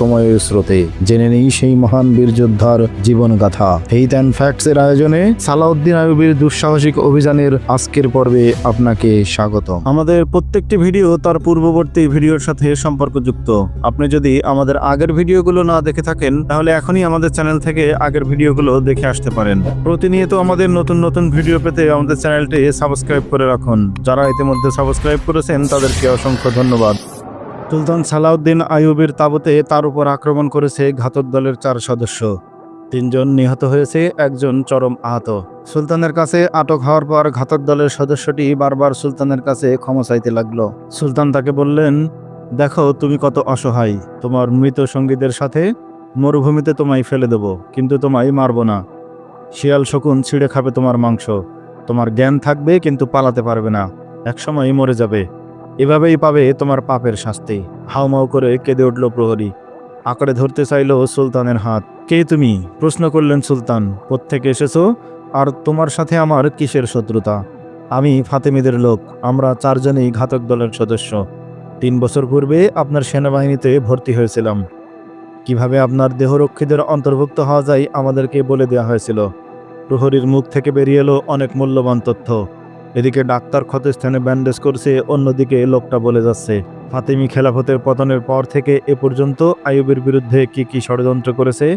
সময়ের স্রোতে। জেনে নেই সেই মহান বীর যোদ্ধার জীবন গাথা ফেইথ অ্যান্ড ফ্যাক্টস এর আয়োজনে সালাউদ্দিন আইয়ুবের দুঃসাহসিক অভিযানের আজকের পর্বে আপনাকে স্বাগত আমাদের প্রত্যেকটি ভিডিও তার পূর্ববর্তী ভিডিওর সাথে সম্পর্কযুক্ত। আপনি যদি আমাদের আগের ভিডিওগুলো না দেখে থাকেন, তাহলে এখনই আমাদের চ্যানেল থেকে আগের ভিডিওগুলো দেখে আসতে পারেন। প্রতিনিয়ত আমাদের নতুন নতুন ভিডিও পেতে আমাদের চ্যানেলটি সাবস্ক্রাইব করে রাখুন। যারা ইতিমধ্যে সাবস্ক্রাইব করেছেন, তাদেরকে অসংখ্য ধন্যবাদ। সুলতান সালাউদ্দিন আইয়ুবের তাবুতে তার উপর আক্রমণ করেছে ঘাতক দলের চার সদস্য। তিনজন নিহত হয়েছে, একজন চরম আহত। সুলতানের কাছে আটক হওয়ার পর ঘাতক দলের সদস্যটি বারবার সুলতানের কাছে ক্ষমা চাইতে লাগল। সুলতান তাকে বললেন, দেখো, তুমি কত অসহায়। তোমার মৃত সঙ্গীদের সাথে মরুভূমিতে তোমায় ফেলে দেব, কিন্তু তোমায় মারব না। শিয়াল শকুন ছিঁড়ে খাবে তোমার মাংস। তোমার জ্ঞান থাকবে, কিন্তু পালাতে পারবে না। একসময় মরে যাবে। এভাবেই পাবে তোমার পাপের শাস্তি। হাউমাউ করে কেঁদে উঠল প্রহরী। আঁকড়ে ধরতে চাইল সুলতানের হাত। কে তুমি? প্রশ্ন করলেন সুলতান। কোত্থেকে এসেছ? আর তোমার সাথে আমার কিসের শত্রুতা? আমি ফাতেমিদের লোক। আমরা চারজনই ঘাতক দলের সদস্য। তিন বছর পূর্বে আপনার সেনাবাহিনীতে ভর্তি হয়েছিলাম। কীভাবে আপনার দেহরক্ষীদের অন্তর্ভুক্ত হওয়া যায় আমাদেরকে বলে দেওয়া হয়েছিল। প্রহরীর মুখ থেকে বেরিয়ে এলো অনেক মূল্যবান তথ্য। এদিকে ডাক্তার ক্ষতস্থানে ব্যান্ডেজ করছে, অন্যদিকে লোকটা বলে যাচ্ছে, ফাতেমি খেলাফতের পতনের পর থেকে এ পর্যন্ত আইয়ুবের বিরুদ্ধে কি কি ষড়যন্ত্র করেছে?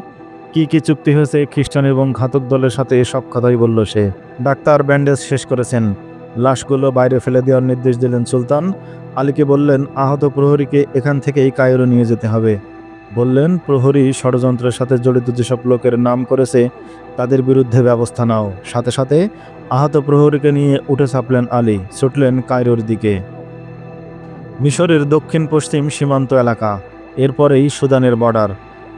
কি কি চুক্তি হয়েছে খ্রিস্টান এবং ঘাতক দলের সাথে? সব কথাই বলল সে। ডাক্তার ব্যান্ডেজ শেষ করেছেন। লাশগুলো বাইরে ফেলে দেওয়ার নির্দেশ দিলেন সুলতান। আলীকে বললেন, আহত প্রহরীকে এখান থেকেই কায়রো নিয়ে যেতে হবে। বললেন, প্রহরী ষড়যন্ত্রের সাথে জড়িত যেসব লোকের নাম করেছে, তাদের বিরুদ্ধে ব্যবস্থা নাও। সাথে সাথে আহত প্রহরীকে নিয়ে উঠে ছাপলেন আলী, ছুটলেন কায়রোর দিকে। মিশরের দক্ষিণ পশ্চিম সীমান্ত এলাকা, এরপরেই সুদানের বর্ডার।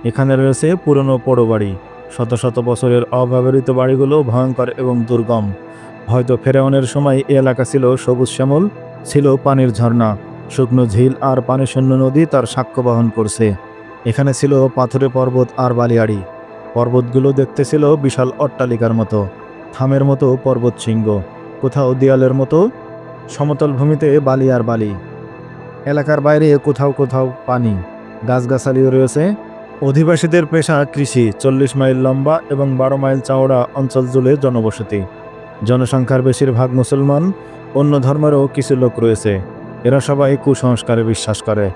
এখানে রয়েছে পুরনো পোড়ো বাড়ি শত শত বছরের অব্যবহৃত বাড়িগুলো ভয়ঙ্কর এবং দুর্গম। হয়তো ফেরাউনের সময় এই এলাকা ছিল সবুজ শ্যামল, ছিল পানির ঝর্ণা। শুকনো ঝিল আর পানিশূন্য নদী তার সাক্ষ্য বহন করছে। এখানে ছিল পাথুরে পর্বত আর বালিয়াড়ি। পর্বতগুলো দেখতে ছিল বিশাল অট্টালিকার মতো। থামের মতো পর্বত শৃঙ্গ, কোথাও দেয়ালের মতো সমতল ভূমিতে বালি আর বালি। এলাকার বাইরে কোথাও কোথাও পানি, গাছগাছালিও রয়েছে। অধিবাসীদের পেশা কৃষি, চল্লিশ মাইল লম্বা এবং বারো মাইল চওড়া অঞ্চল জুড়ে জনবসতি। জনসংখ্যার বেশিরভাগ মুসলমান, অন্য ধর্মেরও কিছু লোক রয়েছে। এরা সবাই কুসংস্কারে বিশ্বাস করে।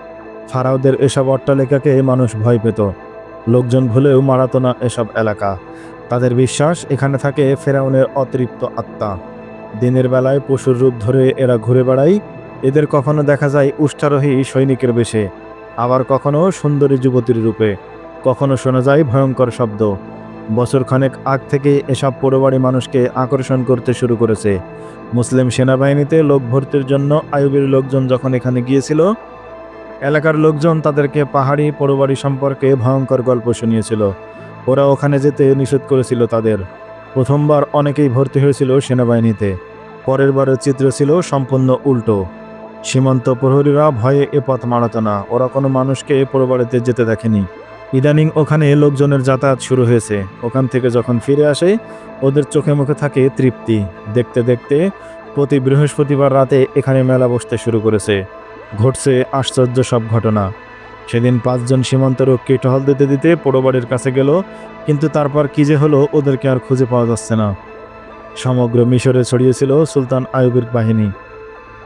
ফারাওদের এসব অট্টালিকাকে মানুষ ভয় পেত। লোকজন ভুলেও মারাতো না এসব এলাকা। তাদের বিশ্বাস, এখানে থাকে ফেরাউনের অতৃপ্ত আত্মা। দিনের বেলায় পশুর রূপ ধরে এরা ঘুরে বেড়ায়। এদের কখনো দেখা যায় উষ্ঠারোহী সৈনিকের বেশে, আবার কখনো সুন্দরী যুবতীর রূপে। কখনো শোনা যায় ভয়ঙ্কর শব্দ। বছরখানেক আগ থেকে এসব পোড়োবাড়ি মানুষকে আকর্ষণ করতে শুরু করেছে। মুসলিম সেনাবাহিনীতে লোক ভর্তির জন্য আয়ুবের লোকজন যখন এখানে গিয়েছিল, এলাকার লোকজন তাদেরকে পাহাড়ি পোড়োবাড়ি সম্পর্কে ভয়ঙ্কর গল্প শুনিয়েছিল। ওরা ওখানে যেতে নিষেধ করেছিল তাদের। প্রথমবার অনেকেই ভর্তি হয়েছিল সেনাবাহিনীতে। পরের বারের চিত্র ছিল সম্পূর্ণ উল্টো। সীমান্ত প্রহরীরা ভয়ে এ পথ মারাত না। ওরা কোনো মানুষকে পোড়োবাড়িতে যেতে দেখেনি। ইদানিং ওখানে লোকজনের যাতায়াত শুরু হয়েছে। ওখান থেকে যখন ফিরে আসে, ওদের চোখে মুখে থাকে তৃপ্তি। দেখতে দেখতে প্রতি বৃহস্পতিবার রাতে এখানে মেলা বসতে শুরু করেছে। ঘটছে আশ্চর্য সব ঘটনা। সেদিন পাঁচজন সীমান্তরক্ষী টহল দিতে দিতে পোড়োবাড়ির কাছে গেল, কিন্তু তারপর কি যে হলো ওদেরকে আর খুঁজে পাওয়া যাচ্ছে না। সমগ্র মিশরে ছড়িয়েছিল সুলতান আয়ুবের বাহিনী।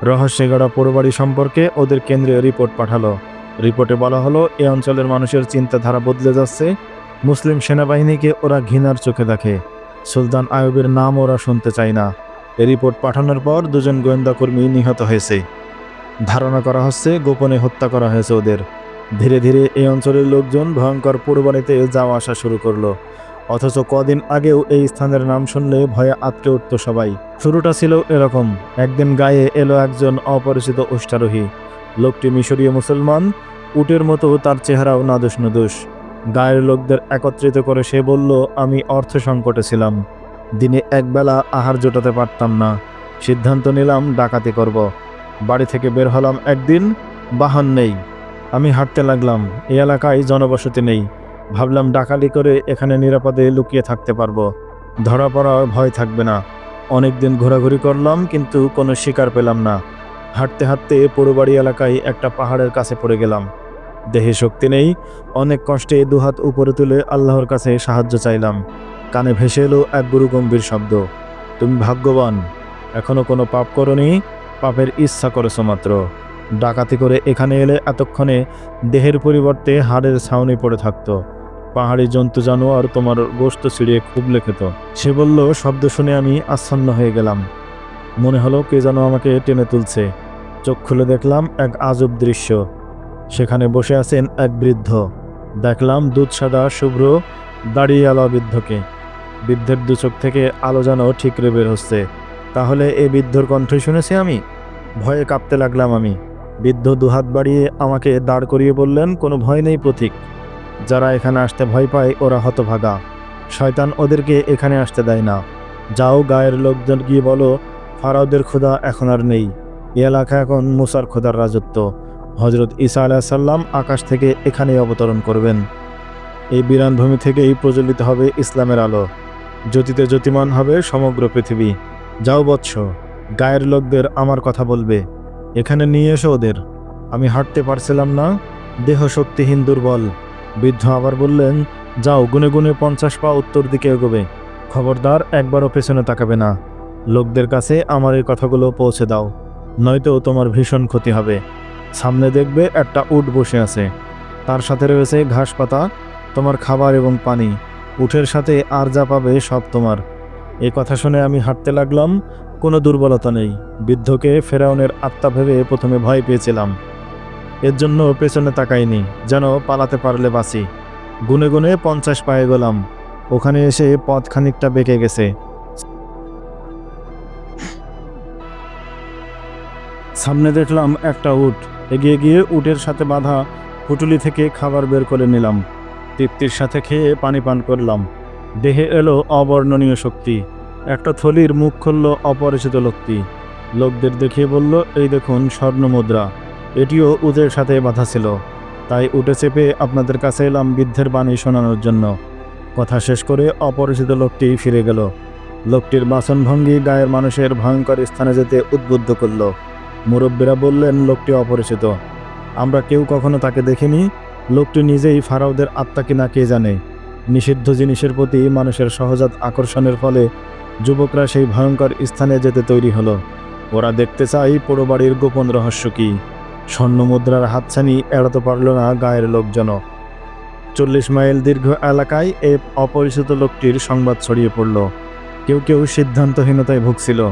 রহস্যে গড়া পোড়োবাড়ি সম্পর্কে ওদের কেন্দ্রীয় রিপোর্ট পাঠালো। রিপোর্টে বলা হলো, এ অঞ্চলের মানুষের চিন্তাধারা বদলে যাচ্ছে। মুসলিম সেনাবাহিনীকে ওরা ঘৃণার চোখে দেখে। সুলতান আয়ুবের নাম ওরা শুনতে চায় না। এ রিপোর্ট পাঠানোর পর দুজন গোয়েন্দা কর্মী নিহত হয়েছে। ধারণা করা হচ্ছে, গোপনে হত্যা করা হয়েছে ওদের। ধীরে ধীরে এই অঞ্চলের লোকজন ভয়ঙ্কর পোড়বাড়িতে যাওয়া আসা শুরু করল। অথচ কদিন আগেও এই স্থানের নাম শুনলে ভয়ে আটকে উঠত সবাই। শুরুটা ছিল এরকম, একদিন গায়ে এলো একজন অপরিচিত অষ্টারোহী লোকটি মিশরীয় মুসলমান, উটের মতো তার চেহারাও নাদুস নুদুস গায়ের লোকদের একত্রিত করে সে বলল, আমি অর্থ সংকটে ছিলাম। দিনে একবেলা আহার জোটাতে পারতাম না। সিদ্ধান্ত নিলাম ডাকাতি করব। বাড়ি থেকে বের হলাম একদিন, বাহন নেই। আমি হাঁটতে লাগলাম। এই এলাকায় জনবসতি নেই। ভাবলাম ডাকালি করে এখানে নিরাপদে লুকিয়ে থাকতে পারব। ধরা পড়ার ভয় থাকবে না। অনেক দিন ঘোরাঘুরি করলাম, কিন্তু কোনো শিকার পেলাম না। হাঁটতে হাঁটতে পোড়োবাড়ি এলাকায় একটা পাহাড়ের কাছে পড়ে গেলাম। দেহে শক্তি নেই। অনেক কষ্টে দুহাত উপরে তুলে আল্লাহর কাছে সাহায্য চাইলাম। কানে ভেসে এলো এক গুরু গম্ভীর শব্দ। তুমি ভাগ্যবান। এখনও কোনো পাপ করনি। পাপের ইচ্ছা করেছ মাত্র। ডাকাতি করে এখানে এলে এতক্ষণে দেহের পরিবর্তে হাড়ের ছাউনি পড়ে থাকতো। পাহাড়ি জন্তু জানোয়ার তোমার গোস্ত ছিঁড়িয়ে খুব লেখেত। সে বলল, শব্দ শুনে আমি আচ্ছন্ন হয়ে গেলাম। মনে হলো কে যেন আমাকে টেনে তুলছে। চোখ খুলে দেখলাম এক আজব দৃশ্য। সেখানে বসে আছেন এক বৃদ্ধ। দেখলাম দুধ সাদা, শুভ্র, দাঁড়িয়ে আলো বৃদ্ধকে। বৃদ্ধের দু চোখ থেকে আলো যেন ঠিকরে বের হচ্ছে। তাহলে এই বৃদ্ধর কণ্ঠই শুনেছি আমি? ভয়ে কাঁপতে লাগলাম আমি। বৃদ্ধ দুহাত বাড়িয়ে আমাকে দাঁড় করিয়ে বললেন, কোনো ভয় নেই প্রতীক। যারা এখানে আসতে ভয় পায়, ওরা হতভাগা। শয়তান ওদেরকে এখানে আসতে দেয় না। যাও গায়ের লোকজন গিয়ে বলো ফারাউদের ক্ষুধা এখন আর নেই। এ এলাকা এখন মুসার খোদার রাজত্ব। হজরত ঈসা আলাহিসাল্লাম আকাশ থেকে এখানেই অবতরণ করবেন। এই বিরানভূমি থেকেই প্রজ্বলিত হবে ইসলামের আলো। জ্যোতিতে জ্যোতিমান হবে সমগ্র পৃথিবী। যাও বৎস, গায়ের লোকদের আমার কথা বলবে। এখানে নিয়ে এসো ওদের। আমি হাঁটতে পারছিলাম না। দেহ শক্তিহীন দুর্বল। বৃদ্ধ আবার বললেন, যাও, গুনে গুনে পঞ্চাশ পা উত্তর দিকে এগোবে। খবরদার, একবারও পেছনে তাকাবে না। লোকদের কাছে আমার এই কথাগুলো পৌঁছে দাও। নয়তো তোমার ভীষণ ক্ষতি হবে। সামনে দেখবে একটা উট বসে আছে। তার সাথে রয়েছে ঘাস পাতা, তোমার খাবার এবং পানি। উঠের সাথে আর যা পাবে সব তোমার। এ কথা শুনে আমি হাঁটতে লাগলাম। কোনো দুর্বলতা নেই। বৃদ্ধকে ফেরাউনের আত্মা ভেবে প্রথমে ভয় পেয়েছিলাম। এর জন্য পেছনে তাকাইনি, যেন পালাতে পারলে বাঁচি। গুনে গুনে পঞ্চাশ পায়ে গেলাম। ওখানে এসে পথ খানিকটা বেঁকে গেছে। সামনে দেখলাম একটা উট। এগিয়ে গিয়ে উটের সাথে বাঁধা পুটুলি থেকে খাবার বের করে নিলাম। তৃপ্তির সাথে খেয়ে পানি পান করলাম। দেহে এলো অবর্ণনীয় শক্তি। একটা থলির মুখ খুলল অপরিচিত লোকটি। লোকদের দেখিয়ে বলল, এই দেখুন, স্বর্ণ মুদ্রা। এটিও উটের সাথে বাধা ছিল। তাই উঠে চেপে আপনাদের কাছে এলাম বৃদ্ধের বাণী শোনানোর জন্য। কথা শেষ করে অপরিচিত লোকটি ফিরে গেল। লোকটির বাসনভঙ্গি গায়ের মানুষের ভয়ঙ্কর স্থানে যেতে উদ্বুদ্ধ করল। মুরব্বীরা বললেন, লোকটি অপরিচিত। আমরা কেউ কখনো তাকে দেখিনি। লোকটি নিজেই ফারাওদের আত্মা কিনা কে জানে। নিষিদ্ধ জিনিসের প্রতি মানুষের সহজাত আকর্ষণের ফলে যুবকরা সেই ভয়ঙ্কর স্থানে যেতে তৈরি হলো। ওরা দেখতে চাই পোড়ো বাড়ির গোপন রহস্য কি। স্বর্ণ মুদ্রার হাতছানি এড়াতে পারল না গায়ের লোকজন। চল্লিশ মাইল দীর্ঘ এলাকায় এ অপরিচিত লোকটির সংবাদ ছড়িয়ে পড়ল। কেউ কেউ সিদ্ধান্তহীনতায় ভুগছিল।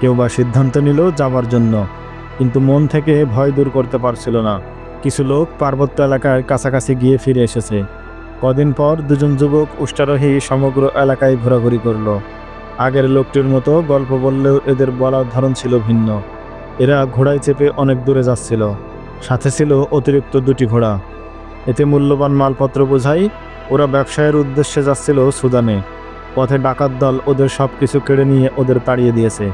কেউ বা সিদ্ধান্ত নিল যাবার জন্য। কিন্তু মন থেকে ভয় দূর করতে পারছিল না। কিছু লোক পার্বত্য এলাকার কাছাকাছি গিয়ে ফিরে এসেছে। কদিন পর দুজন যুবক উষ্টারোহী সমগ্র এলাকায় ঘোরাঘুরি করল। আগের লোকটির মতো গল্প বললেও এদের বলার ধরন ছিল ভিন্ন। এরা ঘোড়ায় চেপে অনেক দূরে যাচ্ছিল। সাথে ছিল অতিরিক্ত দুটি ঘোড়া। এতে মূল্যবান মালপত্র বোঝাই ওরা ব্যবসায়ের উদ্দেশ্যে যাচ্ছিল সুদানে। পথে ডাকাত দল ওদের সব কিছু কেড়ে নিয়ে ওদের তাড়িয়ে দিয়েছে।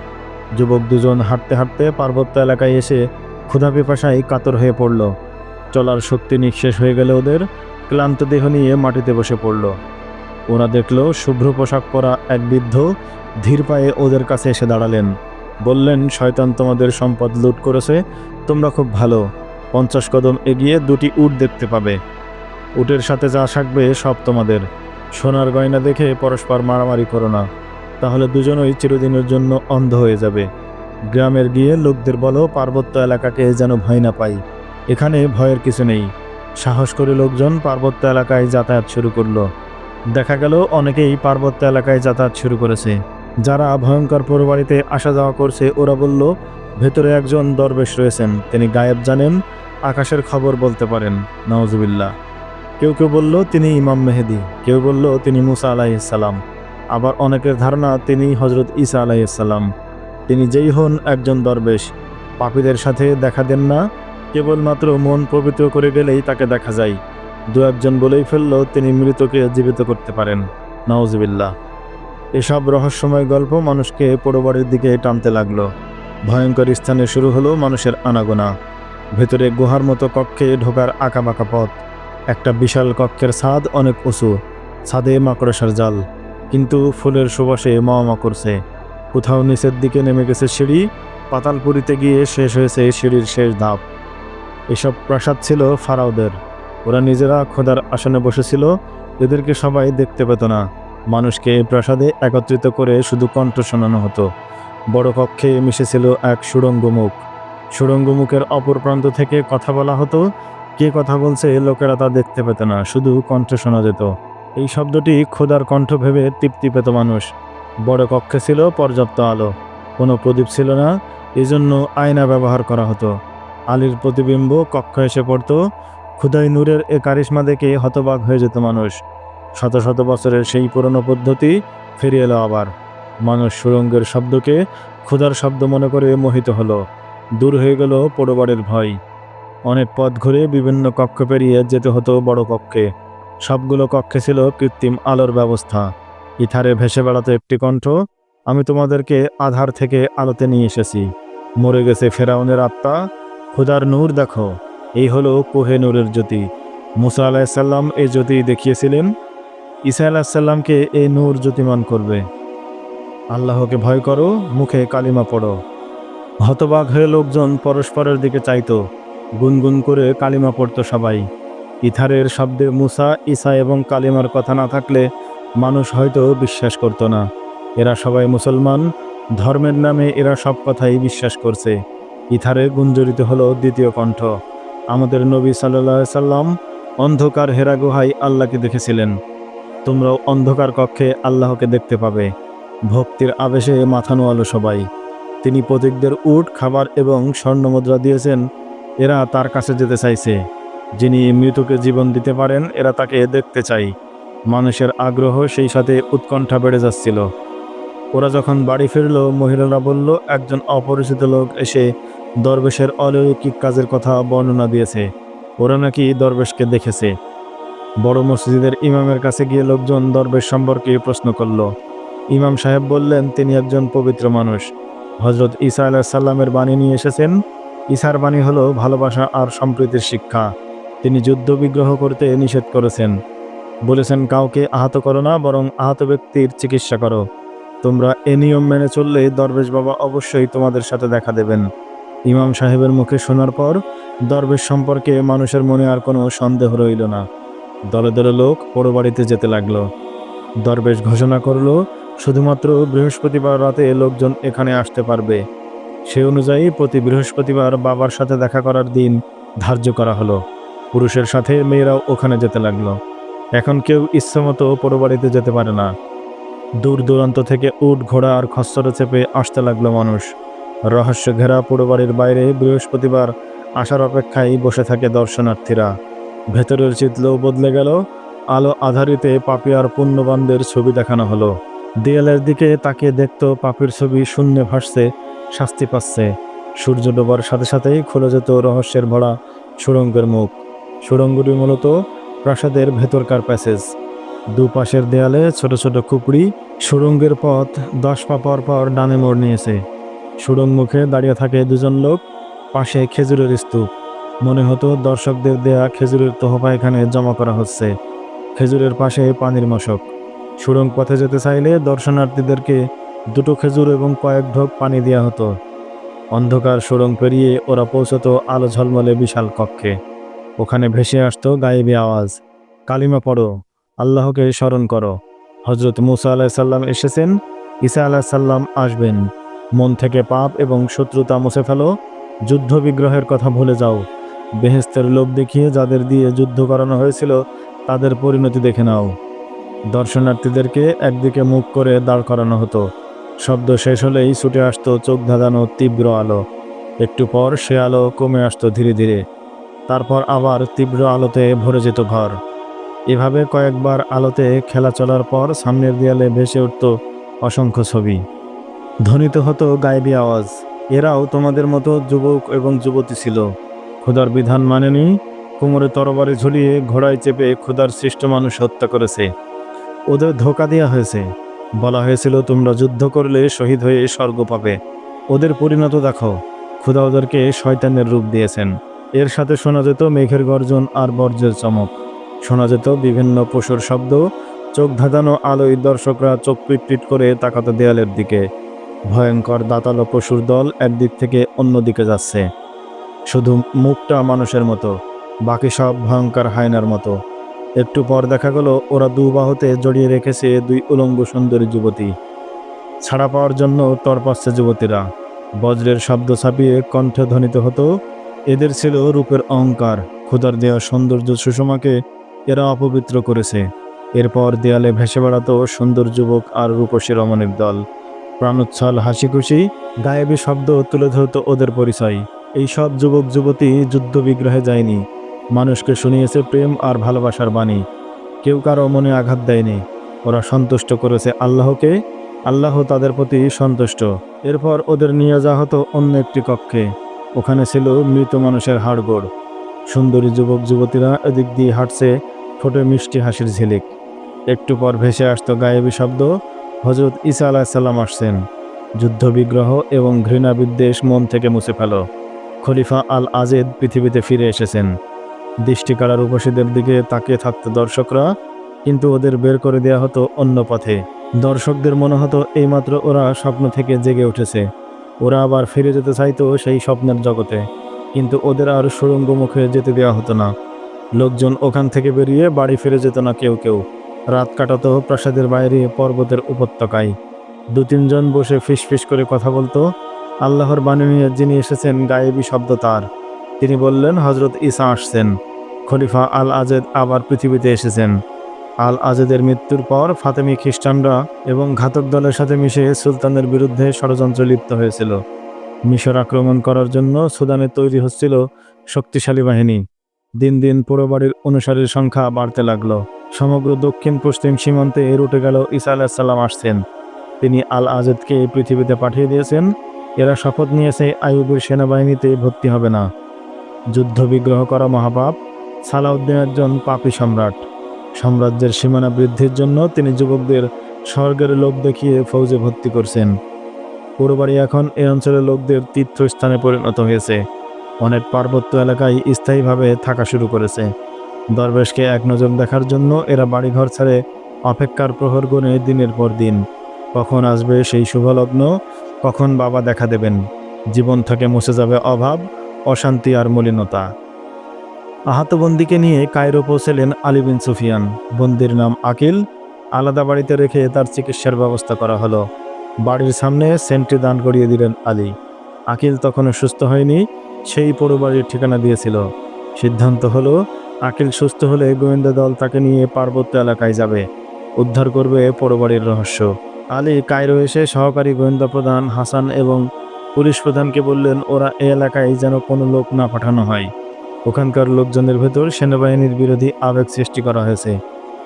যুবক দুজন হাঁটতে হাঁটতে পার্বত্য এলাকায় এসে ক্ষুধা পিপাসায় কাতর হয়ে পড়ল। চলার শক্তি নিঃশেষ হয়ে গেলে ওদের ক্লান্ত দেহ নিয়ে মাটিতে বসে পড়ল। ওরা দেখল শুভ্র পোশাক পরা এক বৃদ্ধ ধীর পায়ে ওদের কাছে এসে দাঁড়ালেন। বললেন, শয়তান তোমাদের সম্পদ লুট করেছে, তোমরা খুব ভালো। পঞ্চাশ কদম এগিয়ে দুটি উট দেখতে পাবে। উটের সাথে যা থাকবে সব তোমাদের। সোনার গয়না দেখে পরস্পর মারামারি করো না। তাহলে দুজনই চিরদিনের জন্য অন্ধ হয়ে যাবে। গ্রামের গিয়ে লোকদের বলো, পার্বত্য এলাকাকে যেন ভয় না পাই এখানে ভয়ের কিছু নেই। সাহস করে লোকজন পার্বত্য এলাকায় যাতায়াত শুরু করল। দেখা গেল অনেকেই পার্বত্য এলাকায় যাতায়াত শুরু করেছে। যারা ভয়ঙ্কর পরিবারিতে আসা যাওয়া করছে, ওরা বলল, ভেতরে একজন দরবেশ রয়েছেন। তিনি গায়েব জানেন, আকাশের খবর বলতে পারেন। নওয়াজুবিল্লাহ কেউ কেউ বলল, তিনি ইমাম মেহেদি। কেউ বলল, তিনি মুসা আলাইসাল্লাম আবার অনেকের ধারণা, তিনি হজরত ইসা আলাইসাল্লাম তিনি যেই হন একজন দরবেশ। পাপীদের সাথে দেখা দেন না। কেবলমাত্র মন পবিত্র করে গেলেই তাকে দেখা যায়। দু একজন বলেই ফেলল তিনি মৃতকে জীবিত করতে পারেন। নওয়াজবিল্লা এসব রহস্যময় গল্প মানুষকে পোড়োবাড়ির দিকে টানতে লাগল। ভয়ঙ্কর স্থানে শুরু হলো মানুষের আনাগোনা। ভেতরে গুহার মতো কক্ষে ঢোকার আঁকাবাঁকা পথ। একটা বিশাল কক্ষের ছাদ অনেক উঁচু। ছাদে মাকড়সার জাল। কিন্তু ফুলের সুবাসে মামা করছে। কোথাও নিচের দিকে নেমে গেছে সিঁড়ি। পাতালপুরিতে গিয়ে শেষ হয়েছে সিঁড়ির শেষ ধাপ। এসব প্রাসাদ ছিল ফারাওদের। ওরা নিজেরা খোদার আসনে বসেছিল, এদেরকে সবাই দেখতে পেত না। মানুষকে প্রাসাদে একত্রিত করে শুধু কণ্ঠ শোনানো হতো। বড় কক্ষে মিশেছিল এক সুড়ঙ্গ মুখ। সুড়ঙ্গ মুখের অপর প্রান্ত থেকে কথা বলা হতো, কে কথা বলছে লোকেরা তা দেখতে পেত না, শুধু কণ্ঠ শোনা যেত। এই শব্দটি খোদার কণ্ঠ ভেবে তৃপ্তি পেত মানুষ। বড় কক্ষে ছিল পর্যাপ্ত আলো। কোনো প্রদীপ ছিল না, এজন্য আয়না ব্যবহার করা হতো। আলীর প্রতিবিম্ব কক্ষ এসে পড়তো ক্ষুদাই নূরের এ কারিশ্মা দেখে হতবাক হয়ে যেত মানুষ। শত শত বছরের সেই পুরনো পদ্ধতি ফিরে এলো আবার। মানুষ সুরঙ্গের শব্দকে ক্ষুধার শব্দ মনে করে মোহিত হলো। দূর হয়ে গেল পোড়োবাড়ির ভয়। অনেক পথ ঘুরে বিভিন্ন কক্ষ পেরিয়ে যেতে হতো বড় কক্ষে। সবগুলো কক্ষে ছিল কৃত্রিম আলোর ব্যবস্থা। ইথারে ভেসে বেড়াতো একটি কণ্ঠ, আমি তোমাদেরকে আধার থেকে আলোতে নিয়ে এসেছি। মরে গেছে ফেরাউনের আত্মা। ক্ষুধার নূর দেখো। এই হলো কোহে নূরের জ্যোতি। মুসা আলাহিসাল্লাম এই জ্যোতি দেখিয়েছিলেন। ঈসা আলাহিসাল্লামকে এই নূর জ্যোতিমান করবে। আল্লাহকে ভয় করো, মুখে কালিমা পড়ো। হতবাক হয়ে লোকজন পরস্পরের দিকে চাইত, গুনগুন করে কালিমা পড়তো সবাই। ইথারের শব্দে মুসা, ঈসা এবং কালিমার কথা না থাকলে মানুষ হয়তো বিশ্বাস করত না। এরা সবাই মুসলমান, ধর্মের নামে এরা সব কথাই বিশ্বাস করছে। ইথারে গুঞ্জরিত হলো দ্বিতীয় কণ্ঠ। আমাদের নবী সাল্লা সাল্লাম অন্ধকার হেরা গুহায় আল্লাহকে দেখেছিলেন। তোমরাও অন্ধকার কক্ষে আল্লাহকে দেখতে পাবে। ভক্তির আবেশে মাথা নোয়ালো সবাই। তিনি প্রতীকদের উট, খাবার এবং স্বর্ণমুদ্রা দিয়েছেন। এরা তার কাছে যেতে চাইছে। যিনি মৃতকে জীবন দিতে পারেন, এরা তাকে দেখতে চাই। মানুষের আগ্রহ সেই সাথে উৎকণ্ঠা বেড়ে যাচ্ছিল। ওরা যখন বাড়ি ফিরল, মহিলারা বলল, একজন অপরিচিত লোক এসে দরবেশের অলৌকিক কাজের কথা বর্ণনা দিয়েছে। ওরা নাকি দরবেশকে দেখেছে। বড় মসজিদের ইমামের কাছে গিয়ে লোকজন দরবেশ সম্পর্কে প্রশ্ন করল। ইমাম সাহেব বললেন, তিনি একজন পবিত্র মানুষ। হজরত ঈসা আলাহ সাল্লামের বাণী নিয়ে এসেছেন। ঈসার বাণী হলো ভালোবাসা আর সম্প্রীতির শিক্ষা। তিনি যুদ্ধ বিগ্রহ করতে নিষেধ করেছেন। বলেছেন, কাউকে আহত করো না, বরং আহত ব্যক্তির চিকিৎসা করো। তোমরা এ নিয়ম মেনে চললে দরবেশ বাবা অবশ্যই তোমাদের সাথে দেখা দেবেন। ইমাম সাহেবের মুখে শোনার পর দরবেশ সম্পর্কে মানুষের মনে আর কোনো সন্দেহ রইল না। দলে দলে লোক পোড়ো বাড়িতে যেতে লাগল। দরবেশ ঘোষণা করল, শুধুমাত্র বৃহস্পতিবার রাতে লোকজন এখানে আসতে পারবে। সে অনুযায়ী প্রতি বৃহস্পতিবার বাবার সাথে দেখা করার দিন ধার্য করা হলো। পুরুষের সাথে মেয়েরাও ওখানে যেতে লাগল। এখন কেউ ইচ্ছামতো পোড়ো বাড়িতে যেতে পারে না। দূর দূরান্ত থেকে উট ঘোড়া আর খচ্চরে চেপে আসতে লাগল মানুষ। রহস্য ঘেরা পোড়ো বাড়ির বাইরে বৃহস্পতিবার আসার অপেক্ষায় বসে থাকে দর্শনার্থীরা। ভেতরের চিত্রও বদলে গেল। আলো আধারিতে পাপিয়ার পুণ্যবানদের ছবি দেখানো হলো। দেয়ালের দিকে তাকে দেখত পাপির ছবি শূন্যে ভাসছে, শাস্তি পাচ্ছে। সূর্য ডোবার সাথে সাথেই খুলে যেত রহস্যের ভরা সুড়ঙ্গের মুখ। সুড়ঙ্গটি মূলত প্রাসাদের ভেতরকার প্যাসেজ। দুপাশের দেয়ালে ছোট ছোট কুপড়ি সুড়ঙ্গের পথ দশ পা পর ডানে মোড় নিয়েছে। সুড়ঙ্গ মুখে দাঁড়িয়ে থাকে দুজন লোক। পাশে খেজুরের স্তূপ। মনে হতো দর্শকদের দেয়া খেজুরের তোহফা এখানে জমা করা হচ্ছে। খেজুরের পাশে পানির মশক। সুড়ঙ্গ পথে যেতে চাইলে দর্শনার্থীদেরকে দুটো খেজুর এবং কয়েক ঢোক পানি দেওয়া হতো। অন্ধকার সুড়ঙ্গ পেরিয়ে ওরা পৌঁছতো আলো ঝলমলে বিশাল কক্ষে। ওখানে ভেসে আসতো গায়েবী আওয়াজ। কালিমা পড়ো, আল্লাহকে স্মরণ করো। হজরত মুসা আলাহিসাল্লাম এসেছেন, ঈসা আলাহিসাল্লাম আসবেন। মন থেকে পাপ এবং শত্রুতা মুছে ফেলো। যুদ্ধ বিগ্রহের কথা ভুলে যাও। বেহেস্তের লোভ দেখিয়ে যাদের দিয়ে যুদ্ধ করানো হয়েছিল, তাদের পরিণতি দেখে নাও। দর্শনার্থীদেরকে একদিকে মুখ করে দাঁড় করানো হতো। শব্দ শেষ হলেই ছুটে আসতো চোখ ধাঁধানো তীব্র আলো। একটু পর সে আলো কমে আসতো ধীরে ধীরে। তারপর আবার তীব্র আলোতে ভরে যেত ঘর। এভাবে কয়েকবার আলোতে খেলা চলার পর সামনের দেয়ালে ভেসে উঠত অসংখ্য ছবি। ধ্বনিত হতো গায়েবী আওয়াজ। এরাও তোমাদের মতো যুবক এবং যুবতী ছিল। খোদার বিধান মানেনি। কোমরে তরবারি ঝুলিয়ে ঘোড়ায় চেপে খোদার সৃষ্ট মানুষ হত্যা করেছে। ওদের ধোকা দেওয়া হয়েছে। বলা হয়েছিল, তোমরা যুদ্ধ করলে শহীদ হয়ে স্বর্গ পাবে। ওদের পরিণত দেখো খুদা ওদেরকে শয়তানের রূপ দিয়েছেন। এর সাথে শোনা যেত মেঘের গর্জন আর বর্জ্যের চমক। শোনা যেত বিভিন্ন পশুর শব্দ, চোখ ধাঁধানো আলোয় দর্শকরা চোখ পিটপিট করে তাকাতো দেয়ালের দিকে। ভয়ঙ্কর দাতালো পশুর দল একদিক থেকে অন্য দিকে যাচ্ছে। শুধু মুখটা মানুষের মতো, বাকি সব ভয়ঙ্কর হায়নার মতো। একটু পর দেখা গেল ওরা দু বাহুতে জড়িয়ে রেখেছে দুই উলঙ্গ সুন্দরী যুবতী। ছাড়া পাওয়ার জন্য তরপাচ্ছে যুবতীরা। বজ্রের শব্দ ছাপিয়ে কণ্ঠে ধ্বনিত হতো, এদের ছিল রূপের অহংকার ক্ষুদার দেওয়া সৌন্দর্য সুষমাকে এরা অপবিত্র করেছে। এরপর দেয়ালে ভেসে বেড়াতো সুন্দর যুবক আর রূপসী রমণীর দল। প্রাণোচ্ছল হাসি খুশি গায়েবী শব্দ তুলে ধরতো ওদের পরিচয়। এই সব যুবক, যুবতী যুদ্ধ বিগ্রহে যায়নি। মানুষকে শুনিয়েছে প্রেম আর ভালোবাসার বাণী। কেউ কারও মনে আঘাত দেয়নি। ওরা সন্তুষ্ট করেছে আল্লাহকে। আল্লাহ তাদের প্রতি সন্তুষ্ট। এরপর ওদের নিয়ে যাওয়া হতো অন্য একটি কক্ষে। ওখানে ছিল মৃত মানুষের হাড়গোড়। সুন্দরী যুবক, যুবতীরা এদিক দিয়ে হাঁটছে, ঠোঁটে মিষ্টি হাসির ঝিলিক। একটু পর ভেসে আসতো গায়েবী শব্দ। হজরত ঈসা আলাহিসাল্লাম আসছেন। যুদ্ধ বিগ্রহ এবং ঘৃণা বিদ্বেষ মন থেকে মুছে ফেল। খলিফা আল আজেদ পৃথিবীতে ফিরে এসেছেন। দৃষ্টি দৃষ্টিকাড়ার উপসীদের দিকে তাকিয়ে থাকতো দর্শকরা কিন্তু ওদের বের করে দেওয়া হতো অন্য পথে। দর্শকদের মনে হতো এইমাত্র ওরা স্বপ্ন থেকে জেগে উঠেছে। ওরা আবার ফিরে যেতে চাইতো সেই স্বপ্নের জগতে। কিন্তু ওদের আর সুরঙ্গ মুখে যেতে দেওয়া হতো না। লোকজন ওখান থেকে বেরিয়ে বাড়ি ফিরে যেত না কেউ কেউ। রাত কাটাতো প্রাসাদের বাইরে পর্বতের উপত্যকায়। দু তিনজন বসে ফিসফিস করে কথা বলতো। আল্লাহর বাণী যিনি এসেছেন, গায়েবী শব্দ তার। তিনি বললেন হজরত ইসা আসছেন। খলিফা আল আজেদ আবার পৃথিবীতে এসেছেন। আল আজেদের মৃত্যুর পর ফাতেমি খ্রিস্টানরা এবং ঘাতক দলের সাথে মিশে সুলতানের বিরুদ্ধে ষড়যন্ত্র লিপ্ত হয়েছিল। মিশর আক্রমণ করার জন্য সুদানে তৈরি হচ্ছিল শক্তিশালী বাহিনী। দিন দিন পুরো বাড়ির অনুসারীর সংখ্যা বাড়তে লাগল। সমগ্র দক্ষিণ পশ্চিম সীমান্তে এ রুটে গেল ঈসা আলাহিসাল্লাম আসছেন। তিনি আল আজেদকে এই পৃথিবীতে পাঠিয়ে দিয়েছেন। এরা শপথ নিয়েছে, আইয়ুবের সেনাবাহিনীতে ভর্তি হবে না। যুদ্ধ বিগ্রহ করা মহাপাপ, সালাউদ্দিন একজন পাপী সম্রাট। সাম্রাজ্যের সীমানা বৃদ্ধির জন্য তিনি যুবকদের স্বর্গের লোক দেখিয়ে ফৌজে ভর্তি করছেন। পুরোবাড়ি এখন এই অঞ্চলের লোকদের তীর্থস্থানে পরিণত হয়েছে। অনেক পার্বত্য এলাকায় স্থায়ীভাবে থাকা শুরু করেছে। দরবেশকে এক নজর দেখার জন্য এরা বাড়িঘর ছাড়ে অপেক্ষার প্রহর গণে দিনের পর দিন। কখন আসবে সেই শুভলগ্ন, কখন বাবা দেখা দেবেন। জীবন থেকে মুছে যাবে অভাব, অশান্তি আর মলিনতা। আহত বন্দিকে নিয়ে কায়রো পৌঁছলেন আলিবিন সুফিয়ান। বন্দির নাম আকিল। আলাদা বাড়িতে রেখে তার চিকিৎসার ব্যবস্থা করা হলো। বাড়ির সামনে সেন্ট্রি দান করিয়ে দিলেন আলী। আকিল তখনও সুস্থ হয়নি, সেই পুরো বাড়ির ঠিকানা দিয়েছিল। সিদ্ধান্ত হলো আকিল সুস্থ হলে গোয়েন্দা দল তাকে নিয়ে পার্বত্য এলাকায় যাবে। উদ্ধার করবে পরবাড়ির রহস্য। আলী কায়রো এসে সহকারী গোয়েন্দা প্রধান হাসান এবং পুলিশ প্রধানকে বললেন, ওরা এ এলাকায় যেন কোনো লোক না পাঠানো হয়। ওখানকার লোকজনের ভেতর সেনাবাহিনীর বিরোধী আবেগ সৃষ্টি করা হয়েছে।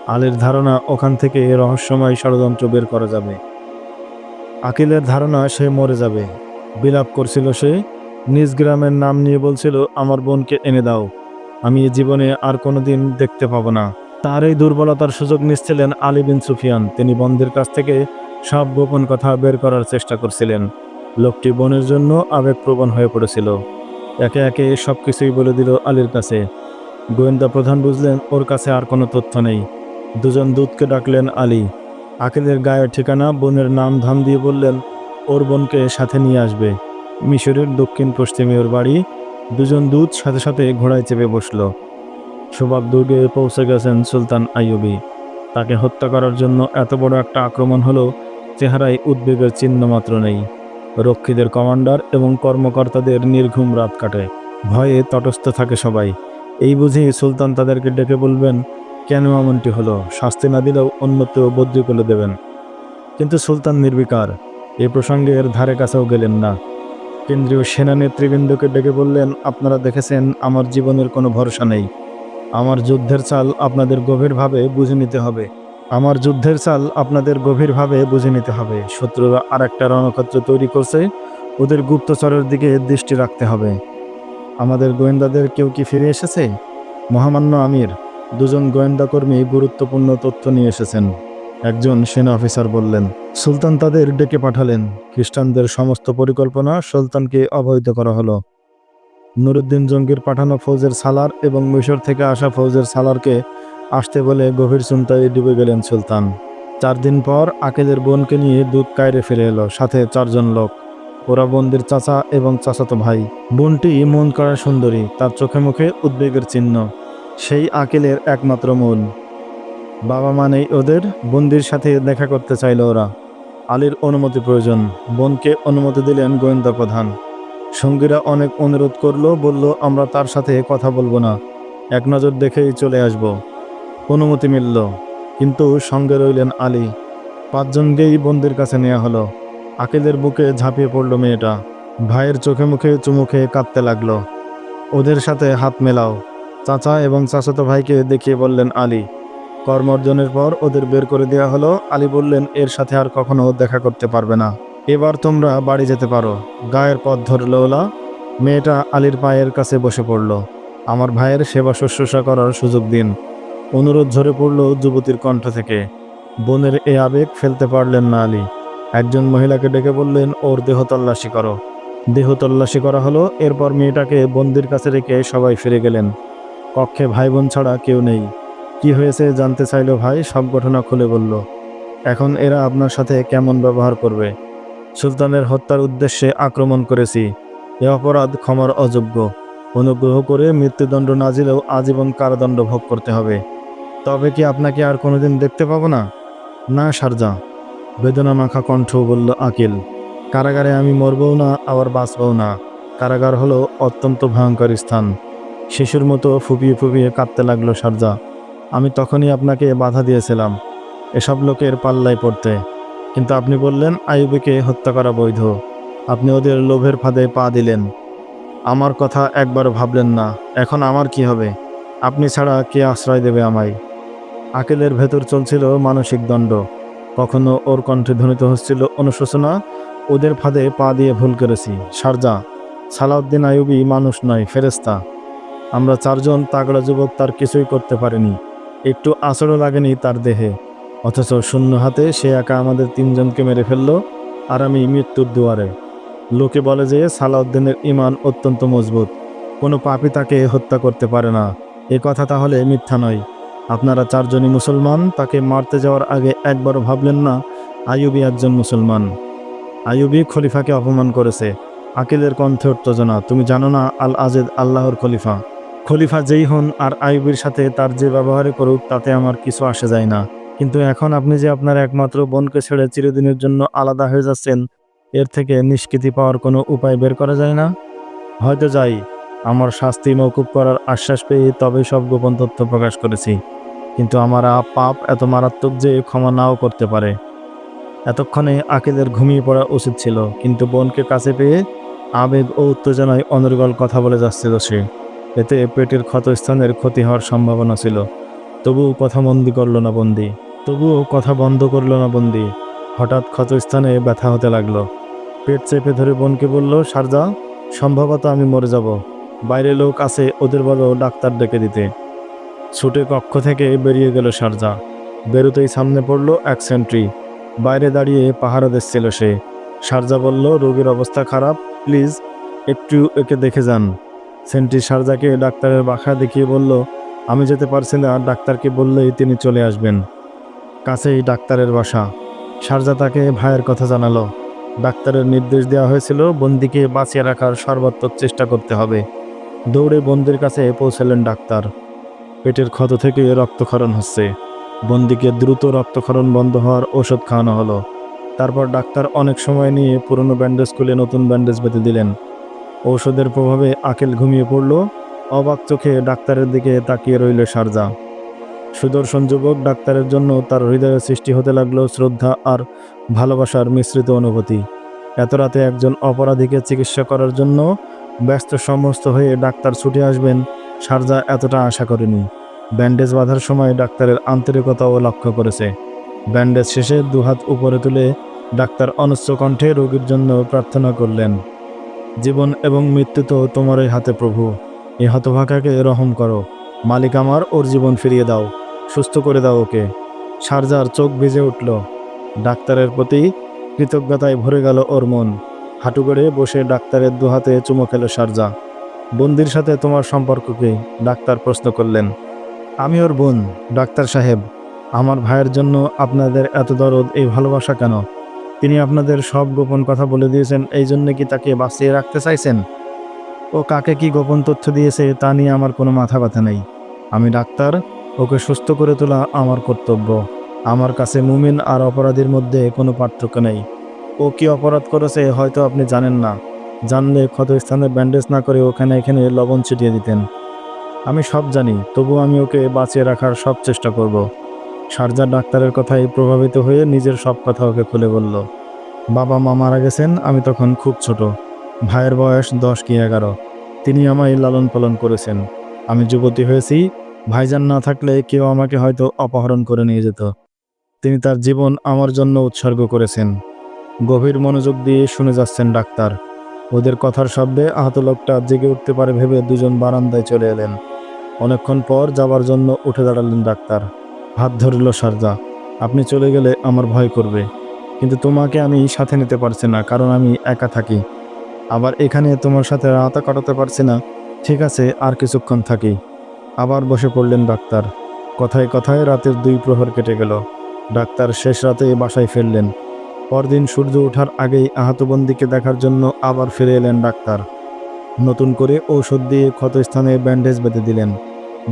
আলীর ধারণা, ওখান থেকে রহস্যময় ষড়যন্ত্র বের করা যাবে। আকিলের ধারণা, সে মরে যাবে। বিলাপ করছিল সে। নিজ গ্রামের নাম নিয়ে বলছিল, আমার বোনকে এনে দাও। আমি এ জীবনে আর কোনোদিন দেখতে পাবো না। তার এই দুর্বলতার সুযোগ নিচ্ছিলেন আলী বিন সুফিয়ান। তিনি বন্ধের কাছ থেকে সব গোপন কথা বের করার চেষ্টা করছিলেন। লোকটি বোনের জন্য আবেগপ্রবণ হয়ে পড়েছিল। একে একে সব কিছুই বলে দিল আলীর কাছে। গোয়েন্দা প্রধান বুঝলেন, ওর কাছে আর কোনো তথ্য নেই। দুজন দূতকে ডাকলেন আলী। আকিলের গায়ের ঠিকানা, বোনের নাম ধাম দিয়ে বললেন, ওর বোনকে সাথে নিয়ে আসবে। মিশরের দক্ষিণ পশ্চিমে ওর বাড়ি দুজন দূত সাথে সাথে ঘোড়ায় চেপে বসল। সোবাব দুর্গে পৌঁছে গেছেন সুলতান আইয়ুবি। তাকে হত্যা করার জন্য এত বড় একটা আক্রমণ হলো, চেহারায় উদ্বেগের চিহ্ন মাত্র নেই। রক্ষীদের কমান্ডার এবং কর্মকর্তাদের নির্ঘুম রাত কাটে। ভয়ে তটস্থ থাকে সবাই। এই বুঝি সুলতান তাদেরকে ডেকে বলবেন, কেন এমনটি হলো? শাস্তি না দিলেও অন্যত্র বদলি করে দেবেন। কিন্তু সুলতান নির্বিকার। এ প্রসঙ্গে এর ধারে কাছেও গেলেন না। কেন্দ্রীয় সেনা নেতৃবৃন্দকে ডেকে বললেন, আপনারা দেখেছেন, আমার জীবনের কোনো ভরসা নেই। আমার যুদ্ধের চাল আপনাদের গভীরভাবে বুঝে নিতে হবে। আমার যুদ্ধের চাল আপনাদের গভীরভাবে বুঝে নিতে হবে। শত্রুরা আর একটা রণক্ষেত্র তৈরি করছে, ওদের গুপ্তচরের দিকে দৃষ্টি রাখতে হবে। আমাদের গোয়েন্দাদের কেউ কি ফিরে এসেছে? মহামান্য আমির, দুজন গোয়েন্দা কর্মী গুরুত্বপূর্ণ তথ্য নিয়ে এসেছেন। একজন সেনা অফিসার বললেন, সুলতান তাদের ডেকে পাঠালেন। খ্রিস্টানদের সমস্ত পরিকল্পনা সুলতানকে অবহিত করা হলো। নুরুদ্দিন জঙ্গির পাঠানো ফৌজের সালার এবং মিশর থেকে আসা ফৌজের সালারকে আসতে বলে গভীর চিন্তায় ডুবে গেলেন সুলতান। চার দিন পর আকেলের বোনকে নিয়ে দুধ কায়রে ফিরে এলো, সাথে চারজন লোক। ওরা বোনদের চাচা এবং চাচাতো ভাই। বোনটি মন করা সুন্দরী, তার চোখে মুখে উদ্বেগের চিহ্ন। সেই আকেলের একমাত্র মূল বাবা মানেই ওদের, বন্দির সাথে দেখা করতে চাইল ওরা। আলীর অনুমতি প্রয়োজন, বোনকে অনুমতি দিলেন গোয়েন্দা প্রধান। সঙ্গীরা অনেক অনুরোধ করল, বলল, আমরা তার সাথে কথা বলব না, এক নজর দেখেই চলে আসব। অনুমতি মিলল, কিন্তু সঙ্গে রইলেন আলী। পাঁচজনকেই বন্দির কাছে নেওয়া হলো। আকিলের বুকে ঝাঁপিয়ে পড়ল মেয়েটা। ভাইয়ের চোখে মুখে চুমু খেয়ে কাঁদতে লাগল। ওদের সাথে হাত মেলাও। চাচা এবং চাচাতো ভাইকে দেখিয়ে বললেন আলী। কর্মর্জনের পর ওদের বের করে দেওয়া হলো। আলী বললেন, এর সাথে আর কখনো দেখা করতে পারবে না। এবার তোমরা বাড়ি যেতে পারো। গায়ের পথ ধরল ওলা। মেয়েটা আলীর পায়ের কাছে বসে পড়ল। আমার ভাইয়ের সেবা শুশ্রূষা করার সুযোগ দিন। অনুরোধ ঝরে পড়ল যুবতীর কণ্ঠ থেকে। বোনের এ আবেগ ফেলতে পারলেন না আলী। একজন মহিলাকে ডেকে বললেন, ওর দেহ তল্লাশি করো। দেহ তল্লাশি করা হলো। এরপর মেয়েটাকে বন্দির কাছে রেখে সবাই ফিরে গেলেন। কক্ষে ভাই বোন ছাড়া কেউ নেই। কি হয়েছে জানতে চাইলো ভাই? সব ঘটনা খুলে বলল, এখন এরা আপনার সাথে কেমন ব্যবহার করবে? সুলতানের হত্যার উদ্দেশ্যে আক্রমণ করেছি। এ অপরাধ ক্ষমার অযোগ্য। অনুগ্রহ করে মৃত্যুদণ্ড না দিলেও আজীবন কারাদণ্ড ভোগ করতে হবে। তবে কি আপনাকে আর কোনোদিন দেখতে পাবো না? না, সারজা। বেদনা মাখা কণ্ঠ বলল আকিল, কারাগারে আমি মরবও না, আবার বাঁচবও না। কারাগার হলো অত্যন্ত ভয়ঙ্কর স্থান। শিশুর মতো ফুপিয়ে ফুপিয়ে কাঁদতে লাগল সারজা। আমি তখনই আপনাকে বাধা দিয়েছিলাম এসব লোকের পাল্লায় পড়তে। কিন্তু আপনি বললেন, আইয়ুবিকে হত্যা করা বৈধ। আপনি ওদের লোভের ফাঁদে পা দিলেন। আমার কথা একবার ভাবলেন না, এখন আমার কি হবে? আপনি ছাড়া কে আশ্রয় দেবে আমায়? আকেলের ভেতর চলছিল মানসিক দণ্ড। কখনো ওর কণ্ঠে ধ্বনিত হচ্ছিল অনুশোচনা, ওদের ফাঁদে পা দিয়ে ভুল করেছি। সারজা, সালাউদ্দিন আইয়ুবি মানুষ নয় ফেরেস্তা আমরা চারজন তাগড়া যুবক তার কিছুই করতে পারিনি। একটু আচরও লাগেনি তার দেহে। অথচ শূন্য হাতে সে একা আমাদের তিনজনকে মেরে ফেলল আর আমি মৃত্যুর দুয়ারে। লোকে বলে যে সালাউদ্দিনের ইমান অত্যন্ত মজবুত। কোনো পাপই তাকে হত্যা করতে পারে না। এ কথা তাহলে মিথ্যা নয়। আপনারা চারজনই মুসলমান, তাকে মারতে যাওয়ার আগে একবারও ভাবলেন না আয়ুবি একজন মুসলমান। আয়ুবি খলিফাকে অপমান করেছে। আকিলের কণ্ঠে উত্তেজনা। তুমি জানো না আল আজেদ আল্লাহর খলিফা। খলিফা যেই হন আর আইবির সাথে তার যে ব্যবহারে করুক, তাতে আমার কিছু আসে যায় না। কিন্তু এখন আপনি যে আপনার একমাত্র বোনকে ছেড়ে চিরদিনের জন্য আলাদা হয়ে যাচ্ছেন, এর থেকে নিষ্কৃতি পাওয়ার কোনো উপায় বের করা যায় না? হয়তো যাই। আমার শাস্তি মৌকুব করার আশ্বাস পেয়ে তবেই সব গোপন তথ্য প্রকাশ করেছি। কিন্তু আমার পাপ এত মারাত্মক যে ক্ষমা নাও করতে পারে। এতক্ষণে আকিলের ঘুমিয়ে পড়া উচিত ছিল, কিন্তু বোনকে কাছে পেয়ে আবেগ ও উত্তেজনায় অনর্গল কথা বলে যাচ্ছিল সে। এতে পেটের ক্ষতস্থানের ক্ষতি হওয়ার সম্ভাবনা ছিল। তবুও কথা বন্দি করল না বন্দি। তবুও কথা বন্ধ করল না বন্দি। হঠাৎ ক্ষতস্থানে ব্যথা হতে লাগল। পেট চেপে ধরে বোনকে বলল সারজা সম্ভবত আমি মরে যাব। বাইরে লোক আছে, ওদের বলো ডাক্তার ডেকে দিতে। ছুটে কক্ষ থেকে বেরিয়ে গেল সারজা বেরোতেই সামনে পড়ল এক সেন্ট্রি। বাইরে দাঁড়িয়ে পাহারা দিচ্ছিল সে। সারজা বলল, রোগীর অবস্থা খারাপ, প্লিজ একটু একে দেখে যান। সেন্ট্রি সারজাকে ডাক্তারের বাসা দেখিয়ে বলল, আমি যেতে পারছি না, ডাক্তারকে বললেই তিনি চলে আসবেন। কাছেই ডাক্তারের বাসা। সারজা তাকে ভাইয়ের কথা জানালো। ডাক্তারের নির্দেশ দেওয়া হয়েছিল, বন্দিকে বাঁচিয়ে রাখার সর্বাত্মক চেষ্টা করতে হবে। দৌড়ে বন্দির কাছে পৌঁছালেন ডাক্তার। পেটের ক্ষত থেকে রক্তক্ষরণ হচ্ছে। বন্দিকে দ্রুত রক্তক্ষরণ বন্ধ হওয়ার ওষুধ খাওয়ানো হলো। তারপর ডাক্তার অনেক সময় নিয়ে পুরনো ব্যান্ডেজ খুলে নতুন ব্যান্ডেজ বেঁধে দিলেন। ঔষধের প্রভাবে আকেল ঘুমিয়ে পড়ল। অবাক চোখে ডাক্তারের দিকে তাকিয়ে রইল সারজা। সুদর্শন যুবক ডাক্তারের জন্য তার হৃদয়ে সৃষ্টি হতে লাগল শ্রদ্ধা আর ভালোবাসার মিশ্রিত অনুভূতি। এত রাতে একজন অপরাধীকে চিকিৎসা করার জন্য ব্যস্ত সমস্ত হয়ে ডাক্তার ছুটে আসবেন, সারজা এতটা আশা করেনি। ব্যান্ডেজ বাঁধার সময় ডাক্তারের আন্তরিকতাও লক্ষ্য করেছে। ব্যান্ডেজ শেষে দুহাত উপরে তুলে ডাক্তার অনুচ্চ কণ্ঠে রোগীর জন্য প্রার্থনা করলেন। জীবন এবং মৃত্যু তো তোমারই হাতে প্রভু। এ হতভাগাকে রহম করো। মালিক আমার, ওর জীবন ফিরিয়ে দাও। সুস্থ করে দাও ওকে। সারজার চোখ ভিজে উঠল। ডাক্তারের প্রতি কৃতজ্ঞতায় ভরে গেল ওর মন। হাঁটু করে বসে ডাক্তারের দুহাতে চুমো খেল সারজা। বন্দির সাথে তোমার সম্পর্ক কি? ডাক্তার প্রশ্ন করলেন। আমি ওর বোন, ডাক্তার সাহেব। আমার ভাইয়ের জন্য আপনাদের এত দরদ, এই ভালোবাসা কেন? তিনি আপনাদের সব গোপন কথা বলে দিয়েছেন, এই জন্য কি তাকে বাঁচিয়ে রাখতে চাইছেন? ও কাকে কি গোপন তথ্য দিয়েছে তা নিয়ে আমার কোনো মাথা ব্যথা নেই। আমি ডাক্তার, ওকে সুস্থ করে তোলা আমার কর্তব্য। আমার কাছে মুমিন আর অপরাধীর মধ্যে কোনো পার্থক্য নেই। ও কি অপরাধ করেছে হয়তো আপনি জানেন না। জানলে ক্ষত স্থানে ব্যান্ডেজ না করে ওখানে এখানে লবণ ছিটিয়ে দিতেন। আমি সব জানি, তবু আমি ওকে বাঁচিয়ে রাখার সব চেষ্টা করব। সারজার ডাক্তারের কথায় প্রভাবিত হয়ে নিজের সব কথা ওকে খুলে বলল, বাবা মা মারা গেছেন, আমি তখন খুব ছোট। ভাইয়ের বয়স দশ কি এগারো। তিনি আমায় লালন পালন করেছেন। আমি যুবতী হয়েছি। ভাইজান না থাকলে কেউ আমাকে হয়তো অপহরণ করে নিয়ে যেত। তিনি তার জীবন আমার জন্য উৎসর্গ করেছেন। গভীর মনোযোগ দিয়ে শুনে যাচ্ছেন ডাক্তার। ওদের কথার শব্দে আহত লোকটা জেগে উঠতে পারে ভেবে দুজন বারান্দায় চলে এলেন। অনেকক্ষণ পর যাবার জন্য উঠে দাঁড়ালেন ডাক্তার। হাত ধরল সারজা আপনি চলে গেলে আমার ভয় করবে, কিন্তু তোমাকে আমি সাথে নিতে পারছি না, কারণ আমি একা থাকি। আবার এখানে তোমার সাথে রাতা কাটাতে পারছি না, ঠিক আছে, আর কিছুক্ষণ থাকি। আবার বসে পড়লেন ডাক্তার। কথায় কথায় রাতের দুই প্রহর কেটে গেল। ডাক্তার শেষ রাতে বাসায় ফিরলেন। পরদিন সূর্য ওঠার আগেই আহত বন্দিকে দেখার জন্য আবার ফিরে এলেন ডাক্তার। নতুন করে ঔষধ দিয়ে ক্ষতস্থানে ব্যান্ডেজ বেঁধে দিলেন।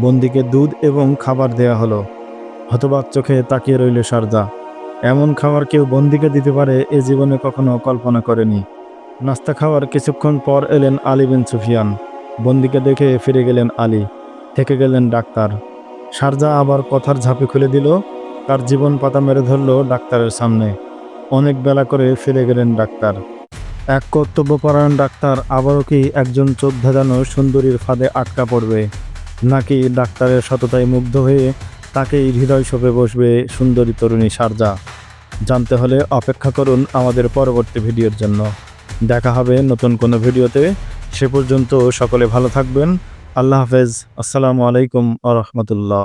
বন্দিকে দুধ এবং খাবার দেয়া হলো। হতবাক চোখে তাকিয়ে রইল সারজা এমন খাবার কেউ বন্দিকে দিতে পারে এ জীবনে কখনো কল্পনা করেনি। নাস্তা খাওয়ার কিছুক্ষণ পর এলেন আলী বিন সুফিয়ান। বন্দিকে দেখে ফিরে গেলেন আলী, থেকে গেলেন ডাক্তার। সারজা আবার কথার ঝাঁপি খুলে দিল, তার জীবন পাতা মেরে ধরল ডাক্তারের সামনে। অনেক বেলা করে ফিরে গেলেন ডাক্তার। এক কর্তব্যপরায়ণ ডাক্তার আবারও কি একজন চোখ ভেজানো সুন্দরীর ফাঁদে আটকা পড়বে? নাকি ডাক্তারের সততায় মুগ্ধ হয়ে তাকেই হৃদয় শোভে বসবে সুন্দরী তরুণী সারজা। জানতে হলে অপেক্ষা করুন আমাদের পরবর্তী ভিডিওর জন্য। দেখা হবে নতুন কোনো ভিডিওতে। সে পর্যন্ত সকলে ভালো থাকবেন। আল্লাহ হাফেজ। আসসালামু আলাইকুম আ রহমতুল্লাহ।